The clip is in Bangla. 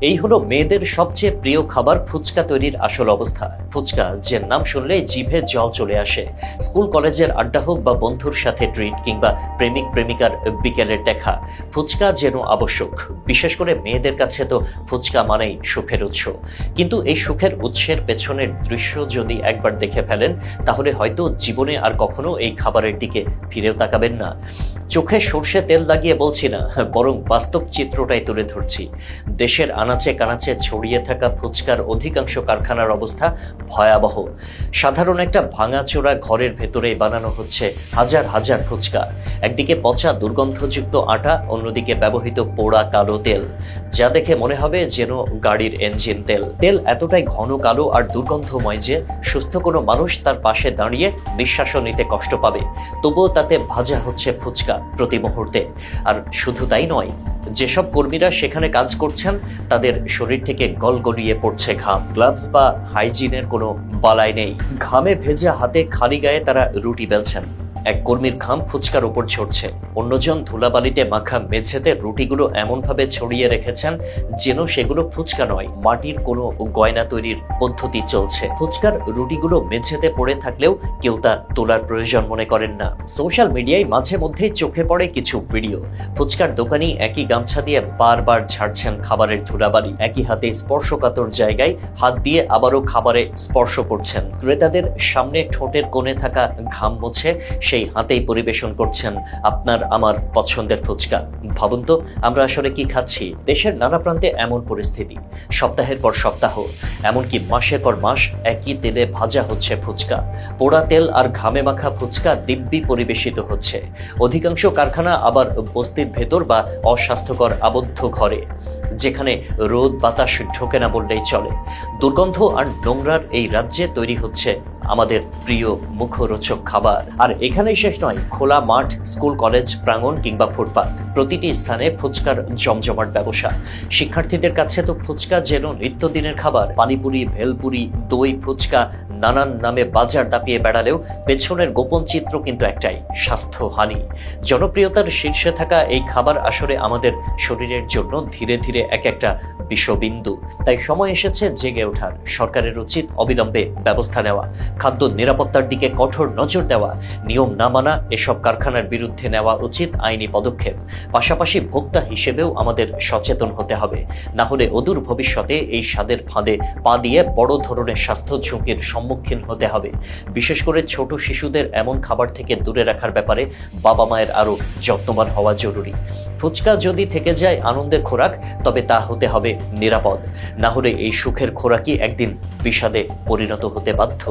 এই হলো মেয়েদের সবচেয়ে প্রিয় খাবার ফুচকা তৈরির আসল অবস্থা। ফুচকা, যে নাম শুনলেই জিভে জল চলে আসে। স্কুল, কলেজের আড্ডা হোক বা বন্ধুর সাথে ট্রিট কিংবা প্রেমিক, প্রেমিকার বিকেলের দেখা, ফুচকা যেন আবশ্যক। বিশেষ করে মেয়েদের কাছে তো ফুচকা মানেই সুখের উৎস। কিন্তু এই সুখের উৎসের পেছনের দৃশ্য যদি একবার দেখে ফেলেন, তাহলে হয়তো জীবনে আর কখনো এই খাবারের দিকে ফিরেও তাকাবেন না। চোখে সর্ষে তেল লাগিয়ে বলছি না, বরং বাস্তব চিত্রটাই তুলে ধরছি। দেশের আনাচে কানাচে ছড়িয়ে থাকা ফুচকার অধিকাংশ কারখানার অবস্থা ভয়াবহ। সাধারণ একটা ভাঙাচোরা ঘরের ভেতরেই বানানো হচ্ছে হাজার হাজার ফুচকা। একদিকে পচা দুর্গন্ধযুক্ত আটা, অন্যদিকে ব্যবহৃত পোড়া কালো তেল। যা দেখে মনে হবে যেন গাড়ির ইঞ্জিন তেল। তেল এতটাই ঘন কালো আর দুর্গন্ধময় যে সুস্থ কোনো মানুষ তার পাশে দাঁড়িয়ে নিঃশ্বাসও নিতে কষ্ট পাবে। তবুও তাতে ভাজা হচ্ছে ফুচকা প্রতি মুহূর্তে। আর শুধু তাই নয় যেসব কর্মীরা সেখানে কাজ করছেন, তাদের শরীর থেকে গল গলিয়ে পড়ছে ঘাম গ্লাভস বা হাইজিনের কোনো বালাই নেই। ঘামে ভেজা হাতে খালি গায়ে তারা রুটি বেলছেন। এক কর্মীর ঘাম ফুচকার উপর ঝরছে। অন্যজন ধুলাবালিতে মাখা মেঝেতে রুটিগুলো এমনভাবে ছড়িয়ে রেখেছেন যেন সেগুলো ফুচকা নয়, মাটির কোনো গয়না তৈরির পদ্ধতি চলছে। ফুচকার রুটিগুলো মেঝেতে পড়ে থাকলেও কেউ তা তোলার প্রয়োজন মনে করেন না। সোশ্যাল মিডিয়ায় মাঝে মধ্যেই চোখে পড়ে কিছু ভিডিও। ফুচকার দোকানি একই গামছা দিয়ে বারবার ঝাড়ছেন খাবারের ধুলাবালি। একই হাতে স্পর্শকাতর জায়গায় হাত দিয়ে আবারও খাবারে স্পর্শ করছেন। ক্রেতাদের সামনে ঠোঁটের কোণে থাকা ঘাম মুছে সেই হাতেই পরিবেশন করছেন আপনার, আমার পছন্দের ফুচকা। ভাবুন তো, আমরা আসলে কি খাচ্ছি? দেশের নানা প্রান্তে এমন পরিস্থিতি। সপ্তাহের পর সপ্তাহ, এমনকি মাসের পর মাস একই তেলে ভাজা হচ্ছে ফুচকা। পোড়া তেল আর ঘামে মাখা ফুচকা দিব্যি পরিবেশিত হচ্ছে। অধিকাংশ কারখানা আবার বস্তির ভেতর বা অস্বাস্থ্যকর আবদ্ধ ঘরে। যেখানে রোদ বাতাস ঢোকে না বললেই চলে। দুর্গন্ধ আর নোংরার এই রাজ্যে তৈরি হচ্ছে আমাদের প্রিয় মুখরোচক খাবার। আর এখানেই শেষ নয়, খোলা মাঠ, স্কুল, কলেজ, প্রাঙ্গণ কিংবা ফুটপাত। প্রতিটি স্থানে ফুচকার জমজমাট ব্যবসা। শিক্ষার্থীদের কাছে তো ফুচকা যেন নিত্যদিনের খাবার। পানিপুরি, ভেলপুরি, দই ফুচকা নানান নামে বাজার দাপিয়ে বেড়ালেও পেছনের গোপন চিত্র কিন্তু একটাই, স্বাস্থ্যহানি। জনপ্রিয়তার শীর্ষে থাকা এই খাবার আসলে আমাদের শরীরের জন্য ধীরে ধীরে এক একটা বিষবিন্দু। তাই সময় এসেছে জেগে ওঠার। সরকারের উচিত অবিলম্বে ব্যবস্থা নেওয়া। খাদ্য নিরাপত্তার দিকে কঠোর নজর দেওয়া। নিয়ম না মানা এসব কারখানার বিরুদ্ধে নেওয়া উচিত আইনি পদক্ষেপ। পাশাপাশি ভোক্তা হিসেবেও আমাদের সচেতন হতে হবে। না হলে অদূর ভবিষ্যতে এই স্বাদের ফাঁদে পা দিয়ে বড় ধরনের স্বাস্থ্য ঝুঁকির সম্মুখীন হতে হবে। বিশেষ করে ছোট শিশুদের এমন খাবার থেকে দূরে রাখার ব্যাপারে বাবা মায়ের আরও যত্নবান হওয়া জরুরি। ফুচকা যদি থেকে যায় আনন্দের খোরাক, তবে তা হতে হবে নিরাপদ। না হলে এই সুখের খোরাকই একদিন বিষাদে পরিণত হতে বাধ্য।